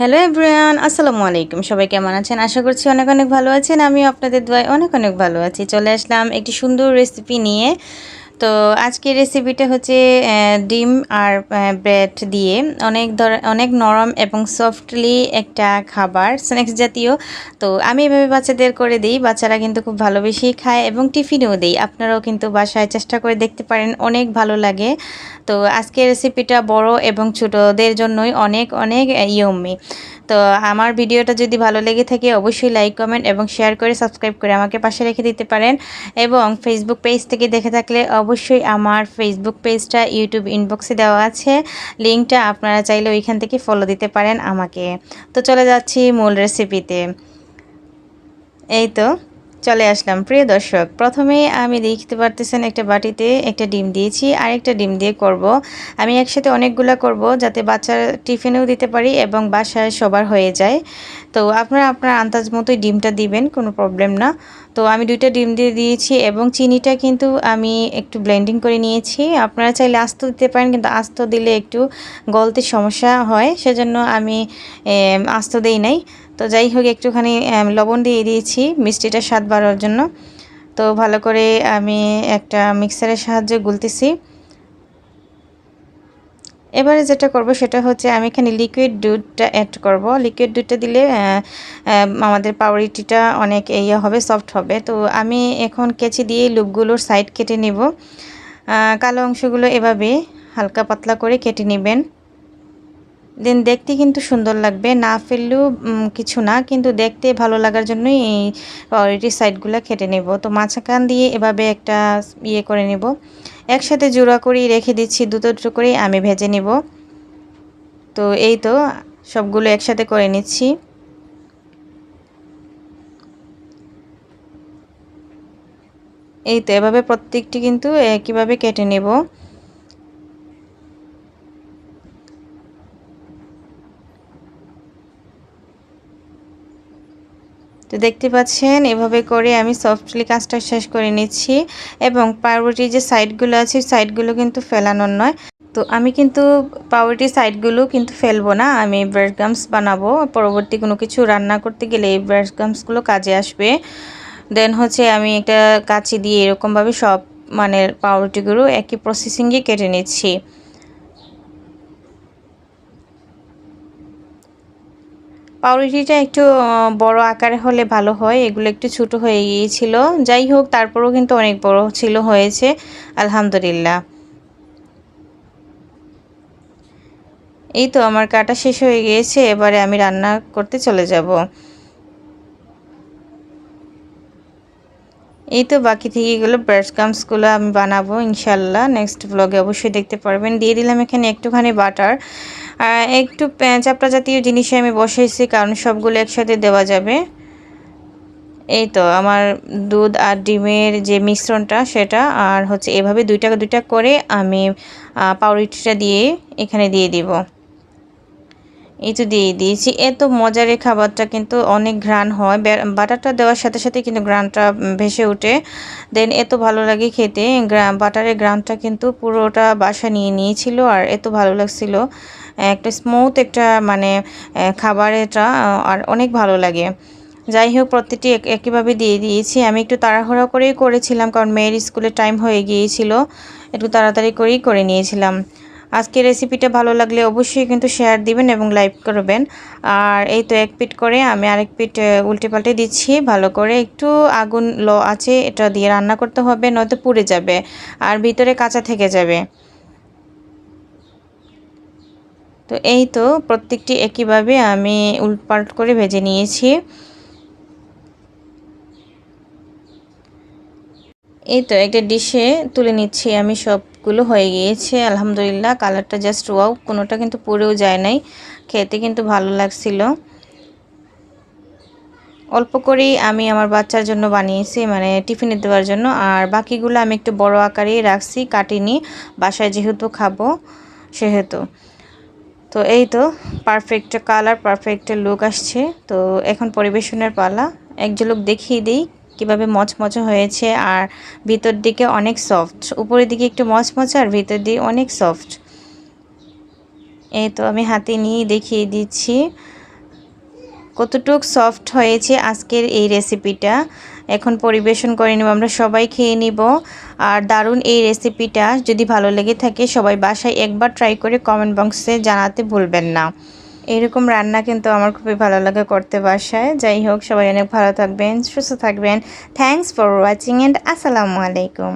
Hello everyone আসসালামু আলাইকুম। সবাই কেমন আছেন? আশা করছি অনেক অনেক ভালো আছেন। আমি আপনাদের দোয়ায় অনেক অনেক ভালো আছি। চলে আসলাম একটি সুন্দর রেসিপি নিয়ে। তো আজকের রেসিপিটা হচ্ছে ডিম আর ব্রেড দিয়ে। অনেক ধর, অনেক নরম এবং সফটলি একটা খাবার স্ন্যাক্স জাতীয়। তো আমি এভাবে বাচ্চাদের করে দিই। বাচ্চারা কিন্তু খুব ভালোবেসেই খায় এবং টিফিনেও দিই। আপনারাও কিন্তু বাসায় চেষ্টা করে দেখতে পারেন, অনেক ভালো লাগে। তো আজকের রেসিপিটা বড় এবং ছোটদের জন্যই অনেক অনেক ইয়ম্মি তো আমার ভিডিওটা যদি ভালো লেগে থাকে, অবশ্যই লাইক কমেন্ট এবং শেয়ার করে সাবস্ক্রাইব করে আমাকে পাশে রেখে দিতে পারেন। এবং ফেসবুক পেজ থেকে দেখে থাকলে অবশ্যই আমার ফেসবুক পেজটা ইউটিউব ইনবক্সে দেওয়া আছে। লিঙ্কটা আপনারা চাইলে ওইখান থেকে ফলো দিতে পারেন আমাকে। তো চলে যাচ্ছি মূল রেসিপিতে এই তো। চলে আসলাম। প্রিয় দর্শক, প্রথমে আমি দেখতে পারতেছেন একটা বাটিতে একটা ডিম দিয়েছি আর একটা ডিম দিয়ে করব। আমি একসাথে অনেকগুলো করব যাতে বাচ্চার টিফিনেও দিতে পারি এবং বাসায় সবার হয়ে যায়। তো আপনারা আপনার আন্দাজ মতোই ডিমটা দিবেন, কোনো প্রবলেম না। তো আমি দুইটা ডিম দিয়ে দিয়েছি এবং চিনিটা কিন্তু আমি একটু ব্লেন্ডিং করে নিয়েছি। আপনারা চাইলে আস্ত দিতে পারেন, কিন্তু আস্ত দিলে একটু গলতে সমস্যা হয়, সেজন্য আমি আস্ত দেই নাই। তো যাই হোক, একটুখানি লবণ দিয়ে দিয়েছি মিষ্টিটা স্বাদ বাড়ার জন্য। তো ভালো করে আমি একটা মিক্সারের সাহায্যে গুলতেছি। এবারে যেটা করব সেটা হচ্ছে আমি এখানে লিকুইড দুধটা অ্যাড করব। লিকুইড দুধটা দিলে আমাদের পাউরিটিটা অনেক ইয়ে হবে সফট হবে। তো আমি এখন কেচি দিয়ে লুপগুলোর সাইড কেটে নিব। কালো অংশগুলো এভাবে হালকা পাতলা করে কেটে নেবেন। দেন দেখতে কিন্তু সুন্দর লাগবে। না ফেললেও কিছু না, কিন্তু দেখতে ভালো লাগার জন্যই এই পাউরুটির সাইডগুলো কেটে নেব। তো মাঝখান দিয়ে এভাবে একটা ইয়ে করে নেব। একসাথে জোড়া করেই রেখে দিচ্ছি, দুটো দুটো করেই আমি ভেজে নেব। তো এই তো, সবগুলো একসাথে করে নিচ্ছি। এই তো, এভাবে প্রত্যেকটি কিন্তু একইভাবে কেটে নেব? তো দেখতে পাচ্ছেন, এভাবে করে আমি সফটলি কাজটা শেষ করে নিচ্ছি এবং পাউরুটির যে সাইডগুলো আছে সাইডগুলো কিন্তু ফেলানোর নয়। তো আমি কিন্তু পাউরুটির সাইডগুলো কিন্তু ফেলব না, আমি ব্রেড গামস বানাবো। পরবর্তী কোনো কিছু রান্না করতে গেলে এই ব্রেড গামসগুলো কাজে আসবে। দেন হচ্ছে আমি একটা কাচি দিয়ে এরকমভাবে সব মানে পাউরুটিগুলো একই প্রসেসিংয়ে কেটে নিচ্ছি। পাউরুটিটা একটু বড় আকারে হলে ভালো হয়। এগুলো একটু ছোট হয়ে গিয়েছিল। যাই হোক, তারপরেও কিন্তু অনেক বড় ছিল, হয়েছে। আলহামদুলিল্লাহ। এই তো আমার কাটা শেষ হয়ে গিয়েছে। এবারে আমি রান্না করতে চলে যাব। এই তো বাকি থেকে এগুলো ব্রেড গামসগুলো আমি বানাবো ইনশাল্লাহ নেক্সট ব্লগে অবশ্যই দেখতে পারবেন। দিয়ে দিলাম এখানে একটুখানি বাটার একটু চাপড়া জাতীয় জিনিসে আমি বসাইছি, কারণ সবগুলো একসাথে দেওয়া যাবে। এই তো, আমার দুধ আর ডিমের যে মিশ্রণটা, সেটা, আর হচ্ছে এভাবে দুইটা দুইটা করে আমি পাউরুটিটা দিয়ে এখানে দিয়ে দিব। এই তো দিয়ে দিয়েছি। এত মজার এই খাবারটা কিন্তু অনেক ঘ্রাণ হয়। বাটারটা দেওয়ার সাথে সাথে কিন্তু উম, ভেসে ওঠে। দেন এত ভালো লাগে খেতে। বাটারের ঘ্রাণটা কিন্তু পুরোটা বাসা নিয়ে নিয়েছিল আর এত ভালো লাগছিল। একটা স্মুথ একটা মানে খাবার এটা আর অনেক ভালো লাগে। যাই হোক প্রতিটি এক- একইভাবে দিয়ে দিয়েছি। আমি একটু তাড়াহুড়া করেই করেছিলাম কারণ মেয়ের স্কুলে টাইম হয়ে গিয়েছিল। একটু তাড়াতাড়ি করেই করে নিয়েছিলাম। আজকে রেসিপিটা ভালো লাগলে অবশ্যই কিন্তু শেয়ার দিবেন এবং লাইক করবেন। আর এই তো এক পিট করে আমি আরেক পিট উল্টে পাল্টে দিচ্ছি। ভালো করে একটু আগুন লো আছে, এটা দিয়ে রান্না করতে হবে, নয়তো পুড়ে যাবে আর ভিতরে কাঁচা থেকে যাবে। তো এই তো প্রত্যেকটি একইভাবে আমি উল্টপাল্ট করে ভেজে নিয়েছি। এই তো একটা ডিশে তুলে নিচ্ছি আমি সবগুলো হয়ে গিয়েছে, আলহামদুলিল্লাহ। কালারটা জাস্ট ওয়াও কোনোটা কিন্তু পুড়েও যায় নাই। খেতে কিন্তু ভালো লাগছিল। অল্প করেই আমি আমার বাচ্চার জন্য বানিয়েছি মানে টিফিনে দেওয়ার জন্য। আর বাকিগুলো আমি একটু বড় আকারেই রাখছি, কাটিনি। বাসায় যেহেতু খাব, সেহেতু। তো এই তো পারফেক্ট কালার পারফেক্ট লুক আসছে। তো এখন পরিবেশনের পালা। এক ঝলক দেখিয়ে দিই। কীভাবে মচমচে হয়েছে আর ভিতর দিকে অনেক সফট উপরের দিকে একটু মচমচে আর ভিতর দিয়ে অনেক সফট এই তো আমি হাতে নিয়ে দেখিয়ে দিচ্ছি কতটুক সফট হয়েছে আজকের এই রেসিপিটা এখন পরিবেশন করে নেব, আমরা সবাই খেয়ে নিব। আর দারুণ এই রেসিপিটা যদি ভালো লেগে থাকে সবাই বাসায় একবার ট্রাই করে কমেন্ট বক্সে জানাতে ভুলবেন না। এরকম রান্না কিন্তু আমার খুবই ভালো লাগে করতে বাসায়। যাই হোক, সবাই অনেক ভালো থাকবেন, সুস্থ থাকবেন। থ্যাংকস ফর ওয়াচিং অ্যান্ড আসসালামু আলাইকুম।